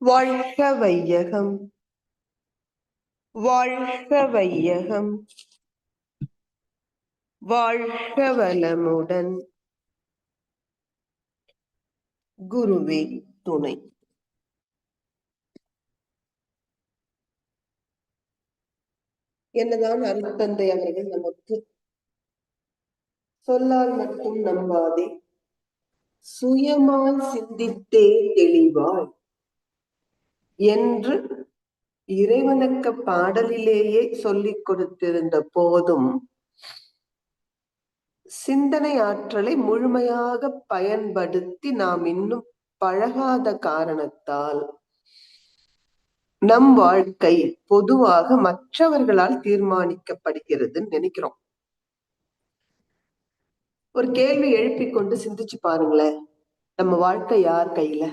வாழ்க வையகம். வாழ்க வையகம். வாழ்க வளமுடன். குருவே துணை. என்னதான் அருட்தந்தை அவர்கள் நமக்கு சொல்லால் மட்டும் நம்பாதே. சுயமாய் சிந்தித்தே தெளிவாய். என்று இறைவனுக்கு பாடலிலேயே சொல்லிக் கொடுத்திருந்த போதும் சிந்தனை ஆற்றலை முழுமையாக பயன்படுத்தி நாம் இன்னும் பழகாத காரணத்தால் நம் வாழ்க்கை பொதுவாக மற்றவர்களால் தீர்மானிக்கப்படுகிறதுன்னு நினைக்கிறோம். ஒரு கேள்வி எழுப்பிக் கொண்டு சிந்திச்சு பாருங்களேன். நம்ம வாழ்க்கை யார் கையில?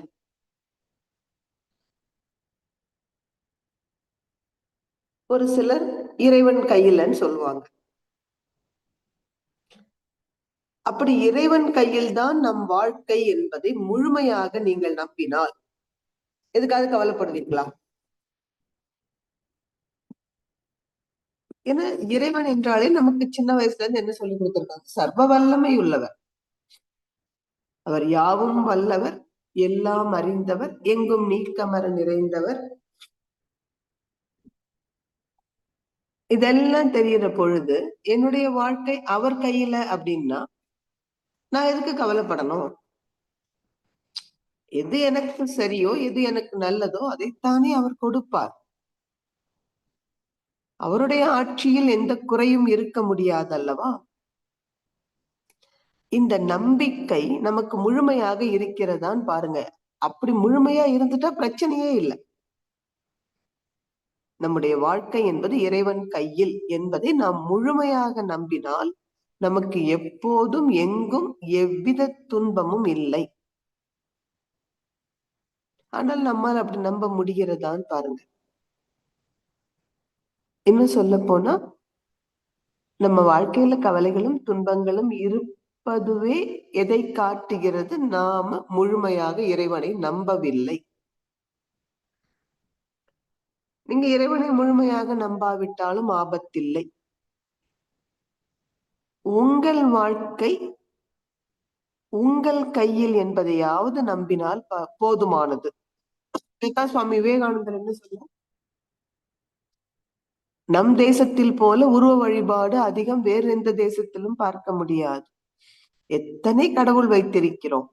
ஒரு சிலர் இறைவன் கையிலன்னு சொல்லுவாங்க. அப்படி இறைவன் கையில் தான் நம் வாழ்க்கை என்பதை முழுமையாக நீங்கள் நம்பினால் எதுக்காக கவலைப்படுவீங்களா ஏன்னா இறைவன் என்றாலே நமக்கு சின்ன வயசுல இருந்து என்ன சொல்லி கொடுத்திருக்காங்க? சர்வ வல்லமை உள்ளவர். அவர் யாவும் வல்லவர் எல்லாம் அறிந்தவர் எங்கும் நீக்கமர நிறைந்தவர் இதெல்லாம் தெரியற பொழுது என்னுடைய வாழ்க்கை அவர் கையில அப்படின்னா நான் எதுக்கு கவலைப்படணும்? எது எனக்கு சரியோ எது எனக்கு நல்லதோ அதைத்தானே அவர் கொடுப்பார். அவருடைய ஆட்சியில் எந்த குறையும் இருக்க முடியாதல்லவா? இந்த நம்பிக்கை நமக்கு முழுமையாக இருக்கிறதான் பாருங்க. அப்படி முழுமையா இருந்துட்டா பிரச்சனையே இல்லை. நம்முடைய வாழ்க்கை என்பது இறைவன் கையில் என்பதை நாம் முழுமையாக நம்பினால் நமக்கு எப்போதும் எங்கும் எவ்வித துன்பமும் இல்லை. ஆனால் நம்மால் அப்படி நம்ப முடிகிறதான்னு பாருங்க. இன்னும் சொல்ல போனா நம்ம வாழ்க்கையில கவலைகளும் துன்பங்களும் இருப்பதுவே எதை காட்டுகிறது? நாம முழுமையாக இறைவனை நம்பவில்லை. நீங்க இறைவனை முழுமையாக நம்பாவிட்டாலும் ஆபத்தில்லை. உங்கள் வாழ்க்கை உங்கள் கையில் என்பதையாவது நம்பினால் போதுமானது. சுவாமி விவேகானந்தர் என்ன சொல்லுவோம் நம் தேசத்தில் போல உருவ வழிபாடு அதிகம் வேறு எந்த தேசத்திலும் பார்க்க முடியாது. எத்தனை கடவுள் வைத்திருக்கிறோம்?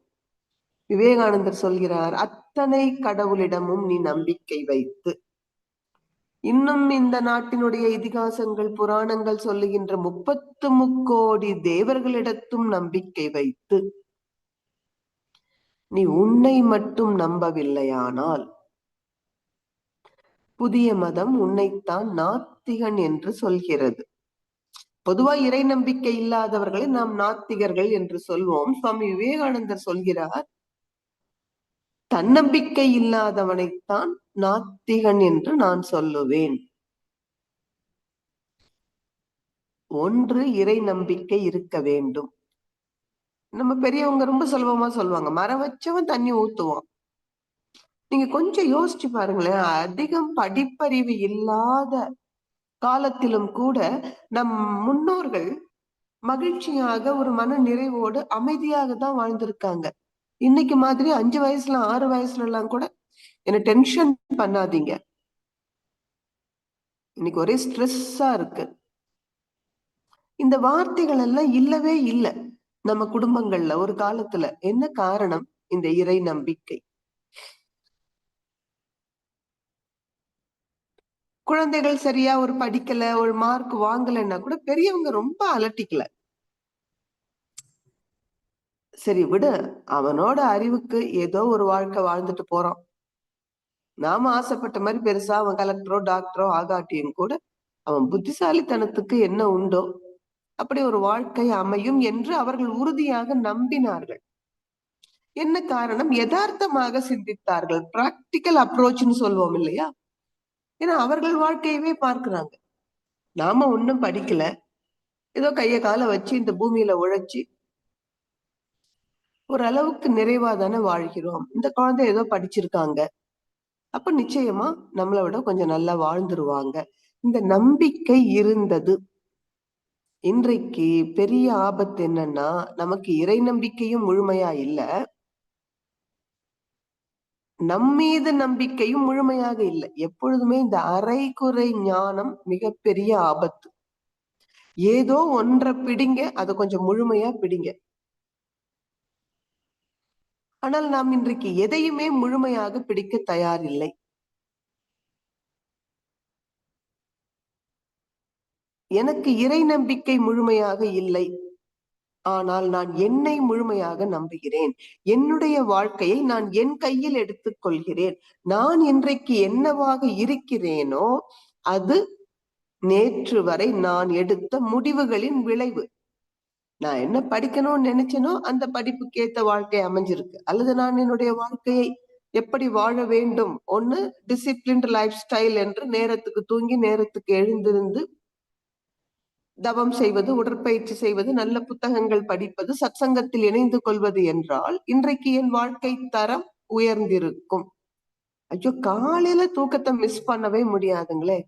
விவேகானந்தர் சொல்கிறார் அத்தனை கடவுளிடமும் நீ நம்பிக்கை வைத்து. இன்னும் இந்த நாட்டினுடைய இதிகாசங்கள் புராணங்கள் சொல்லுகின்ற முப்பத்து முக்கோடி தேவர்களிடத்தும் நம்பிக்கை வைத்து நீ உன்னை மட்டும் நம்பவில்லையானால் புதிய மதம் உன்னைத்தான் நாத்திகன் என்று சொல்கிறது. பொதுவா இறை நம்பிக்கை இல்லாதவர்களை நாம் நாத்திகர்கள் என்று சொல்வோம். சுவாமி விவேகானந்தர் சொல்கிறார் தன்னம்பிக்கை இல்லாதவனைத்தான் நாத்திகன் என்று நான் சொல்லுவேன். ஒன்று இறை நம்பிக்கை இருக்க வேண்டும். நம்ம பெரியவங்க ரொம்ப சுலபமா சொல்லுவாங்க மரம் வச்சவன் தண்ணி ஊத்துவான். நீங்க கொஞ்சம் யோசிச்சு பாருங்களேன் அதிகம் படிப்பறிவு இல்லாத காலத்திலும் கூட நம் முன்னோர்கள் மகிழ்ச்சியாக ஒரு மன நிறைவோடு அமைதியாக தான் வாழ்ந்திருக்காங்க. இன்னைக்கு மாதிரி அஞ்சு வயசுல ஆறு வயசுல எல்லாம் கூட என்ன டென்ஷன் பண்ணாதீங்க. இன்னைக்கு ஒரே ஸ்ட்ரெஸ்ஸா இருக்கு. இந்த வார்த்தைகள் எல்லாம் இல்லவே இல்லை. நம்ம குடும்பங்கள்ல ஒரு காலத்துல என்ன காரணம்? இந்த இறை நம்பிக்கை. குழந்தைகள் சரியா ஒரு படிக்கல ஒரு மார்க் வாங்கலைன்னா கூட பெரியவங்க ரொம்ப அலட்டிக்கல. சரி விடு. அவனோட அறிவுக்கு ஏதோ ஒரு வாழ்க்கை வாழ்ந்துட்டு போறான். நாம ஆசைப்பட்ட மாதிரி பெருசா அவன் கலெக்டரோ டாக்டரோ ஆகாட்டியும் கூட அவன் புத்திசாலித்தனத்துக்கு என்ன உண்டோ அப்படி ஒரு வாழ்க்கை அமையும் என்று அவர்கள் உறுதியாக நம்பினார்கள். என்ன காரணம்? யதார்த்தமாக சிந்தித்தார்கள். பிராக்டிக்கல் அப்ரோச்னு சொல்லுவோம் இல்லையா? ஏன்னா அவர்கள் வாழ்க்கையவே பார்க்கிறாங்க. நாம ஒன்னும் படிக்கல. ஏதோ கைய கால வச்சு இந்த பூமியில உழைச்சி ஒரு அளவுக்கு நிறைவா தானே வாழ்கிறோம். இந்த குழந்தை ஏதோ படிச்சிருக்காங்க. அப்ப நிச்சயமா நம்மளை விட கொஞ்சம் நல்லா வாழ்ந்துருவாங்க. இந்த நம்பிக்கை இருந்தது. இன்றைக்கு பெரிய ஆபத்து என்னன்னா நமக்கு இறை நம்பிக்கையும் முழுமையா இல்ல. நம்மீது நம்பிக்கையும் முழுமையாக இல்லை. எப்பொழுதுமே இந்த அரைகுறை ஞானம் மிகப்பெரிய ஆபத்து. ஏதோ ஒன்றை பிடிங்க அதை கொஞ்சம் முழுமையா பிடிங்க. ஆனால் நாம் இன்றைக்கு எதையுமே முழுமையாக பிடிக்க தயாரில்லை. எனக்கு இறை நம்பிக்கை முழுமையாக இல்லை. ஆனால் நான் என்னை முழுமையாக நம்புகிறேன். என்னுடைய வாழ்க்கையை நான் என் கையில் எடுத்துக் கொள்கிறேன். நான் இன்றைக்கு என்னவாக இருக்கிறேனோ அது நேற்று வரை நான் எடுத்த முடிவுகளின் விளைவு. நான் என்ன படிக்கணும்னு நினைச்சேனோ அந்த படிப்புக்கு ஏத்த வாழ்க்கை அமைஞ்சிருக்கு. அல்லது நான் என்னுடைய வாழ்க்கையை எப்படி வாழ வேண்டும்? ஒண்ணு டிசிப்ளின்டு லைஃப் ஸ்டைல் என்று நேரத்துக்கு தூங்கி நேரத்துக்கு எழுந்திருந்து தவம் செய்வது உடற்பயிற்சி செய்வது நல்ல புத்தகங்கள் படிப்பது சத்சங்கத்தில் இணைந்து கொள்வது என்றால் இன்றைக்கு என் வாழ்க்கை தரம் உயர்ந்திருக்கும். ஐயோ காலையில தூக்கத்தை மிஸ் பண்ணவே முடியாதுங்களே.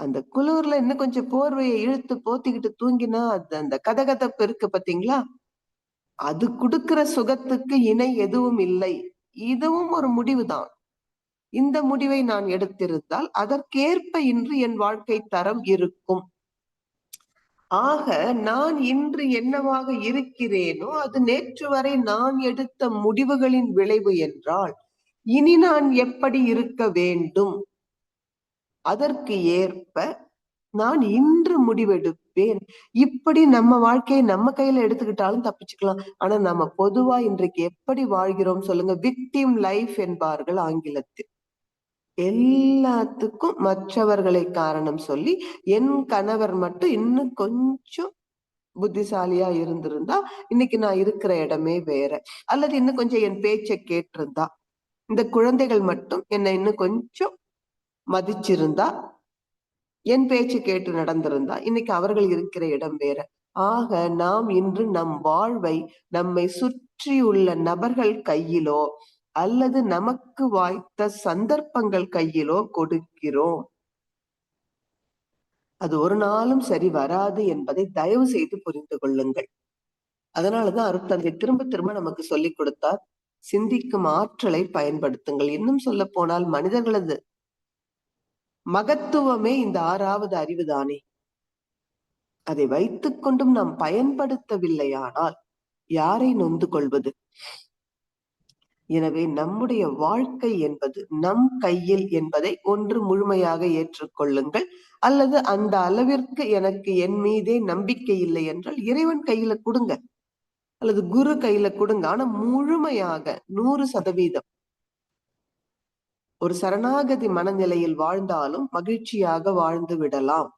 அந்த குளிர்ல இன்னும் கொஞ்சம் போர்வையை இழுத்து போத்திக்கிட்டு தூங்கினா அது அந்த கதகதப்பு இருக்கு பாத்தீங்களா? அது கொடுக்கிற சுகத்துக்கு இணை எதுவும் இல்லை. இதுவும் ஒரு முடிவுதான். இந்த முடிவை நான் எடுத்திருந்தால் அதற்கேற்ப இன்று என் வாழ்க்கை தரம் இருக்கும். ஆக நான் இன்று என்னவாக இருக்கிறேனோ அது நேற்று வரை நான் எடுத்த முடிவுகளின் விளைவு என்றால் இனி நான் எப்படி இருக்க வேண்டும்? அதற்கு ஏற்ப நான் இன்று முடிவெடுப்பேன். இப்படி நம்ம வாழ்க்கையை நம்ம கையில எடுத்துக்கிட்டாலும் தப்பிச்சுக்கலாம். ஆனா நம்ம பொதுவா இன்றைக்கு எப்படி வாழ்கிறோம் சொல்லுங்க. விக்டிம் லைஃப் என்பார்கள் ஆங்கிலத்தில். எல்லாத்துக்கும் மற்றவர்களை காரணம் சொல்லி என் கணவர் மட்டும் இன்னும் கொஞ்சம் புத்திசாலியா இருந்திருந்தா இன்னைக்கு நான் இருக்கிற இடமே வேற. அல்லது இன்னும் கொஞ்சம் என் பேச்சை கேட்டிருந்தா. இந்த குழந்தைகள் மட்டும் என்னை இன்னும் கொஞ்சம் மதிச்சிருந்தா என் பேச்சு கேட்டு நடந்திருந்தா இன்னைக்கு அவர்கள் இருக்கிற இடம் வேற. ஆக நாம் இன்று நம் வாழ்வை நம்மை சுற்றியுள்ள நபர்கள் கையிலோ அல்லது நமக்கு வாய்த்த சந்தர்ப்பங்கள் கையிலோ கொடுக்கிறோம். அது ஒரு நாளும் சரி வராது என்பதை தயவு செய்து புரிந்து கொள்ளுங்கள். அதனாலதான் அருத்தந்தை திரும்ப திரும்ப நமக்கு சொல்லிக் கொடுத்தார். சிந்திக்கும் ஆற்றலை பயன்படுத்துங்கள். இன்னும் சொல்ல போனால் மனிதர்களது மகத்துவமே இந்த ஆறாவது அறிவுதானே? அதை வைத்துக் கொண்டும் நாம் பயன்படுத்தவில்லையானால் யாரை நொந்து கொள்வது? எனவே நம்முடைய வாழ்க்கை என்பது நம் கையில் என்பதை ஒன்று முழுமையாக ஏற்றுக்கொள்ளுங்கள். அல்லது அந்த அளவிற்கு எனக்கு என் மீதே நம்பிக்கை இல்லை என்றால் இறைவன் கையில கொடுங்க. அல்லது குரு கையில கொடுங்க. ஆனா முழுமையாக நூறு சதவீதம் ஒரு சரணாகதி மனநிலையில் வாழ்ந்தாலும் மகிழ்ச்சியாக வாழ்ந்து விடலாம்.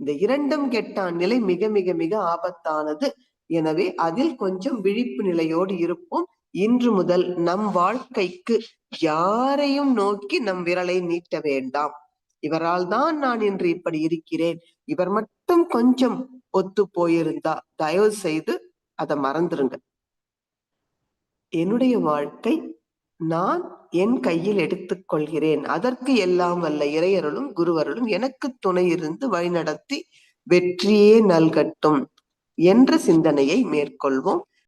இந்த இரண்டும் கெட்டான் நிலை மிக மிக மிக ஆபத்தானது. எனவே அதில் கொஞ்சம் விழிப்பு நிலையோடு இருப்போம். இன்று முதல் நம் வாழ்க்கைக்கு யாரையும் நோக்கி நம் விரலை நீட்ட வேண்டாம். இவரால் தான் நான் இன்று இப்படி இருக்கிறேன். இவர் மட்டும் கொஞ்சம் ஒத்து போயிருந்தா தயவு செய்து அதை மறந்துருங்க என்னுடைய வாழ்க்கை நான் என் கையில் எடுத்துக் கொள்கிறேன் அதற்கு எல்லாம் வல்ல இறையருளும் குருவருளும் எனக்கு துணை இருந்து வழிநடத்தி வெற்றியே நல்கட்டும் என்ற சிந்தனையை மேற்கொள்வோம்.